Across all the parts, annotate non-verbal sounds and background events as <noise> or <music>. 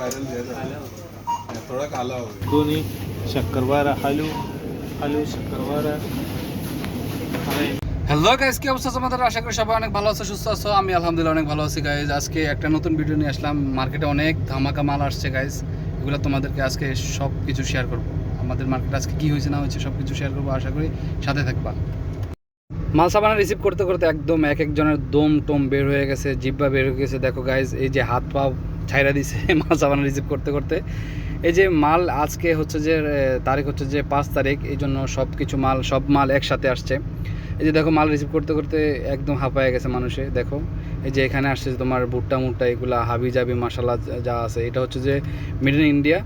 Viral किया था थोड़ा काला हो गया दोन्ही शक्करवारा हालू हालू शक्करवारा হ্যালো গাইজ কি অবস্থা আছে তোমাদের আশা করি সবাই অনেক ভালো আছে সুস্থ আছো আমি আলহামদুলিল্লাহ অনেক ভালো আছি গাইজ আজকে একটা নতুন ভিডিও নিয়ে আসলাম মার্কেটে অনেক ধামাকা মাল আসছে গাইজ এগুলো তোমাদেরকে আজকে সব কিছু শেয়ার করবো আমাদের মার্কেটে আজকে কি হয়েছে না হয়েছে সব কিছু শেয়ার করবো আশা করি সাথে থাকবা মাল সাবানা রিসিভ করতে করতে একদম এক একজনের দম টম বের হয়ে গেছে, জিব্বা বের হয়ে গেছে। দেখো গাইজ এই যে হাত পা ছাইরা দিছে <laughs> মাল সাবানা রিসিভ করতে করতে। এই যে মাল আজকে হচ্ছে যে তারিখ হচ্ছে যে পাঁচ তারিখ, এই জন্য সব কিছু মাল, সব মাল একসাথে আসছে। এই যে দেখো মাল রিসিভ করতে করতে একদম হাঁপায় গেছে মানুষে, দেখো। এই যে এখানে আসছে তোমার ভুট্টা মুট্টা, এগুলা হাবি জাবি মশালা যা আছে, এটা হচ্ছে যে মিড ইন ইন্ডিয়া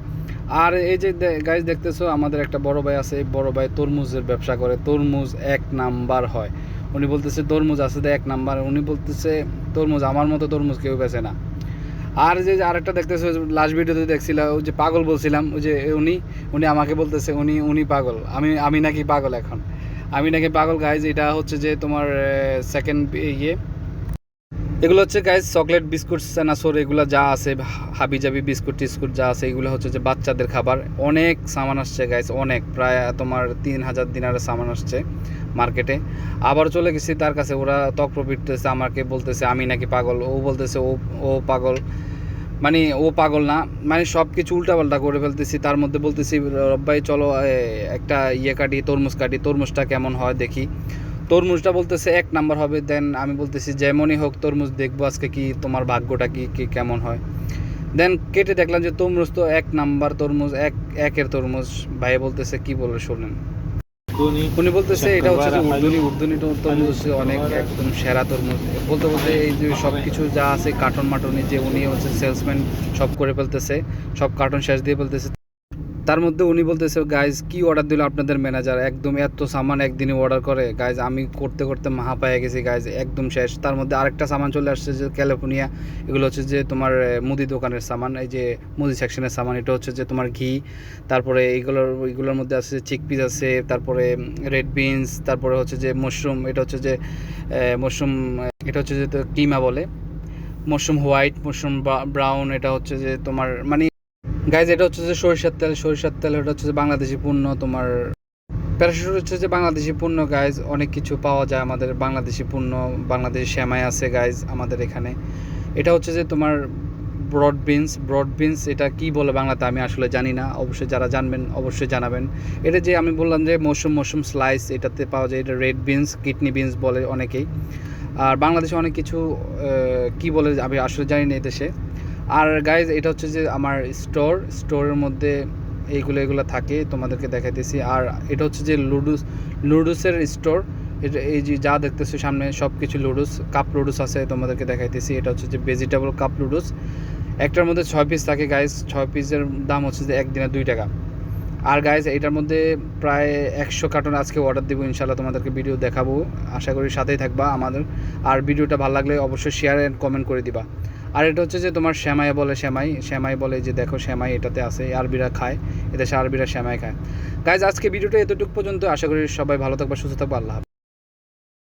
আর এই যে গাইজ দেখতেছো, আমাদের একটা বড় ভাই আছে, এই বড় ভাই তরমুজের ব্যবসা করে। তরমুজ এক নাম্বার হয়। উনি বলতেছে, তরমুজ আছে এক নাম্বার। উনি বলতেছে, তরমুজ, আমার মতো তরমুজ কেউ বেছে না। আর যে আরেকটা দেখতেছে লাস্ট ভিডিওতে দেখছিলাম ওই যে পাগল বলছিলাম, ওই যে উনি উনি আমাকে বলতেছে, উনি উনি পাগল। আমি আমি নাকি পাগল এখন। আমি নাকি পাগল গাইজ এটা হচ্ছে যে তোমার সেকেন্ড ইয়ে। এগুলো হচ্ছে গাইজ চকলেট বিস্কুট সেনাসোর এগুলো যা আছে হাবি জাবি বিস্কুট টিস্কুট যা আছে, এগুলো হচ্ছে যে বাচ্চাদের খাবার। অনেক সামান আসছে গাইজ অনেক। প্রায় তোমার তিন হাজার দিনারের সামান আসছে মার্কেটে আবার চলে গেছি তার কাছে, ওরা তক্র পিটতেছে আমাকে বলতেছে, আমি নাকি পাগল? ও বলতেছে, ও ও পাগল। মানে ও পাগল না মানে সব কিছু উল্টাপাল্টা করে ফেলতেছি। তার মধ্যে বলতেছি, রব্বাই, চলো একটা ইয়ে কাটি, তরমুজ কাটি, তরমুজটা কেমন হয় দেখি। তরমুজটা বলতেছে এক নাম্বার হবে দেন আমি বলতেছি যেমনই হোক তরমুজ দেখব আজকে কি তোমার ভাগ্যটা কি কি কেমন হয়। দেন কেটে দেখলাম যে তরমুজ তো এক নাম্বার তরমুজ এক একের তরমুজ। ভাই বলতেছে কি বলে শুনেন। উনি বলতেছে এটা হচ্ছে উর্দুনি উর্দুনি তরমুজ হচ্ছে অনেক একদম সেরা তরমুজ। বলতে বলতে এই যে সব কিছু যা আছে কার্টন মাটনি যে উনি হচ্ছে সেলসম্যান সব করে ফেলতেছে সব কার্টন শেষ দিয়ে ফেলতেছে। তার মধ্যে উনি বলতেছে গাইজ কি অর্ডার দিল আপনাদের ম্যানেজার একদম এত সামান একদিনে অর্ডার করে। গাইজ আমি করতে করতে মাহা পায়ে গেছি। গাইজ একদম শেষ। তার মধ্যে আরেকটা সামান চলে আসছে যে ক্যালিফোর্নিয়া এগুলো হচ্ছে যে তোমার মুদি দোকানের সামান। এই যে মুদি সেকশনের সামান, এটা হচ্ছে যে তোমার ঘি। তারপরে এইগুলোর এইগুলোর মধ্যে আছে চিক পিস আছে। তারপরে রেড বিনস তারপরে হচ্ছে যে মশরুম এটা হচ্ছে যে মশরুম এটা হচ্ছে যে কিমা বলে। মশরুম হোয়াইট মাশরুম ব্রাউন এটা হচ্ছে যে তোমার মানে গাইজ এটা হচ্ছে যে সরিষার তেল সরিষার তেল এটা হচ্ছে যে বাংলাদেশি পণ্য, তোমার প্যারাশুট হচ্ছে যে বাংলাদেশি পণ্য গাইজ অনেক কিছু পাওয়া যায় আমাদের বাংলাদেশি পণ্য, বাংলাদেশি শ্যামাই আছে গাইজ আমাদের এখানে। এটা হচ্ছে যে তোমার ব্রড বিনস ব্রড বিনস এটা কি বলে বাংলাতে আমি আসলে জানি না, অবশ্যই যারা জানবেন, অবশ্যই জানাবেন। এটা যে আমি বললাম যে মৌসুম মৌসুম স্লাইস এটাতে পাওয়া যায়, এটা রেড বিনস কিডনি বিনস বলে অনেকেই। আর বাংলাদেশে অনেক কিছু কি বলে আমি আসলে জানি না এই দেশে। আর গাইজ এটা হচ্ছে যে আমার স্টোর স্টোরের মধ্যে এইগুলো, এগুলো থাকে, তোমাদেরকে দেখাইতেছি। আর এটা হচ্ছে যে লুডুস লুডুসের স্টোর এটা এই যে যা দেখতেছো সামনে সব কিছু লুডুস কাপ লুডুস আছে, তোমাদেরকে দেখাইতেছি। এটা হচ্ছে যে ভেজিটেবল কাপ লুডুস একটার মধ্যে ছয় পিস থাকে গাইজ ছয় পিসের দাম হচ্ছে যে একদিনে দুই টাকা। আর গাইজ এটার মধ্যে প্রায় একশো কার্টন আজকে অর্ডার দেবো ইনশাল্লাহ তোমাদেরকে ভিডিও দেখাবো। আশা করি সাথেই থাকবা আমাদের। আর ভিডিওটা ভালো লাগলে অবশ্যই শেয়ার অ্যান্ড কমেন্ট করে দিবা। আর এটা হচ্ছে যে তোমার শ্যামাই বলে শ্যামাই শ্যামাই বলে যে দেখো শ্যামাই এটাতে আছে আরবিরা খায় এদেশে আরবিরা শ্যামাই খায় গাইজ আজকে ভিডিওটা এতটুকু পর্যন্ত, আশা করি সবাই ভালো থাকবা, সুস্থ থাকবা, আল্লাহ।